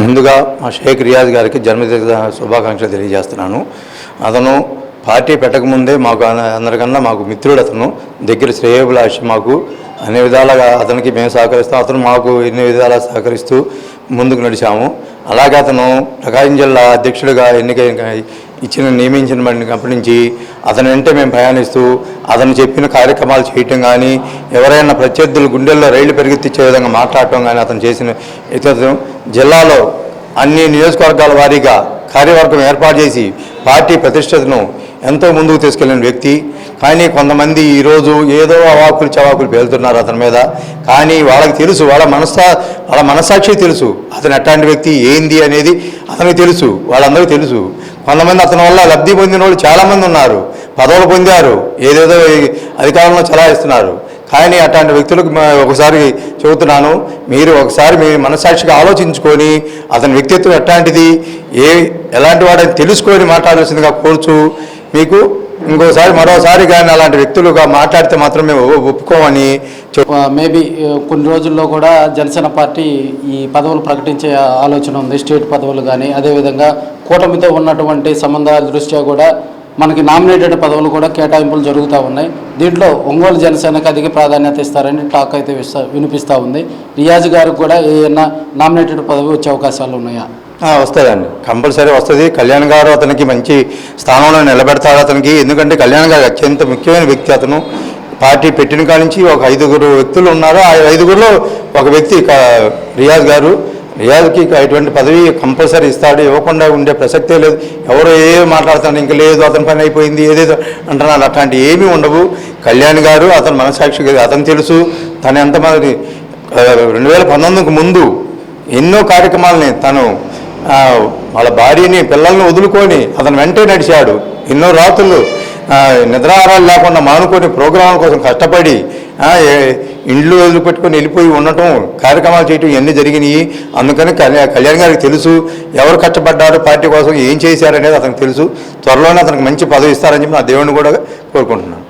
ముందుగా మా షేక్ రియాజ్ గారికి జన్మదిన శుభాకాంక్షలు తెలియజేస్తున్నాను. అతను పార్టీ పెట్టకముందే మాకు అందరికన్నా మాకు మిత్రుడు అతను దగ్గర శ్రేయోభిలాషి మాకు అన్ని విధాలుగా అతనికి మేము సహకరిస్తాం. అతను మాకు ఎన్ని విధాలా సహకరిస్తూ ముందుకు నడిచాము. అలాగే అతను ప్రకాశం జిల్లా అధ్యక్షుడిగా ఎన్నిక ఇచ్చిన నియమించిన నియమించినప్పటి నుంచి అతని వెంటే మేము ప్రయాణిస్తూ అతను చెప్పిన కార్యక్రమాలు చేయటం కానీ ఎవరైనా ప్రత్యర్థులు గుండెల్లో రైళ్ళు పెరిగెత్తిచ్చే విధంగా మాట్లాడటం కానీ అతను చేసిన ఇతను జిల్లాలో అన్ని నియోజకవర్గాల వారీగా కార్యవర్గం ఏర్పాటు చేసి పార్టీ ప్రతిష్టతను ఎంతో ముందుకు తీసుకెళ్ళిన వ్యక్తి. కానీ కొంతమంది ఈరోజు ఏదో అవాకులు చవాకులు పేలుతున్నారు అతని మీద. కానీ వాళ్ళకి తెలుసు వాళ్ళ మనసా వాళ్ళ మనసాక్షి తెలుసు అతను ఎట్లాంటి వ్యక్తి ఏంది అనేది అతనికి తెలుసు వాళ్ళందరికీ తెలుసు. కొంతమంది అతని వల్ల లబ్ధి పొందిన వాళ్ళు చాలామంది ఉన్నారు. పదవులు పొందారు. ఏదేదో అధికారంలో చలాయిస్తున్నారు. కానీ అట్లాంటి వ్యక్తులకు ఒకసారి చెబుతున్నాను మీరు ఒకసారి మీ మనసాక్షిగా ఆలోచించుకొని అతని వ్యక్తిత్వం ఎట్లాంటిది ఏ ఎలాంటి వాడని తెలుసుకొని మాట్లాడాల్సిందిగా కోరుచు మీకు ఇంకోసారి మరోసారి కానీ అలాంటి వ్యక్తులుగా మాట్లాడితే మాత్రం మేము ఒప్పుకోమని చెప్ మేబీ కొన్ని రోజుల్లో కూడా జనసేన పార్టీ ఈ పదవులు ప్రకటించే ఆలోచన ఉంది స్టేట్ పదవులు కానీ అదేవిధంగా కూటమితో ఉన్నటువంటి సంబంధాల దృష్ట్యా కూడా మనకి నామినేటెడ్ పదవులు కూడా కేటాయింపులు జరుగుతూ ఉన్నాయి. దీంట్లో ఒంగోలు జనసేనకు అధిక ప్రాధాన్యత ఇస్తారని టాక్ అయితే వినిపిస్తూ ఉంది. రియాజ్ గారికి కూడా ఏదైనా నామినేటెడ్ పదవి వచ్చే అవకాశాలు ఉన్నాయా? వస్తుందండి కంపల్సరీ వస్తుంది. కళ్యాణ్ గారు అతనికి మంచి స్థానంలో నిలబెడతాడు అతనికి. ఎందుకంటే కళ్యాణ్ గారు అత్యంత ముఖ్యమైన వ్యక్తి అతను. పార్టీ పెట్టిన కాడి నుంచి ఒక ఐదుగురు వ్యక్తులు ఉన్నారు. ఆ ఐదుగురులో ఒక వ్యక్తి రియాజ్ గారు రియాజ్కి ఇటువంటి పదవి కంపల్సరీ ఇస్తాడు ఇవ్వకుండా ఉండే ప్రసక్తే లేదు. ఎవరు ఏ మాట్లాడుతాడు ఇంక లేదు అతని పని అయిపోయింది ఏదేదో అంటున్నాడు అట్లాంటి ఏమీ ఉండవు. కళ్యాణ్ గారు అతను మనసాక్షి అతను తెలుసు. తను ఎంతమంది రెండు వేల పంతొమ్మిదికి ముందు ఎన్నో కార్యక్రమాలని తను వాళ్ళ భార్యని పిల్లల్ని వదులుకొని అతను వెంటే నడిచాడు. ఎన్నో రాత్రులు నిద్రాహారాలు లేకుండా మానుకొని ప్రోగ్రాం కోసం కష్టపడి ఇండ్లు వదిలిపెట్టుకొని వెళ్ళిపోయి ఉండటం కార్యక్రమాలు చేయటం ఇవన్నీ జరిగినాయి. అందుకని కళ్యాణ్ గారికి తెలుసు ఎవరు కష్టపడ్డారు పార్టీ కోసం ఏం చేశారనేది అతనికి తెలుసు. త్వరలోనే అతనికి మంచి పదవి ఇస్తారని చెప్పి నా దేవుడిని కూడా కోరుకుంటున్నాను.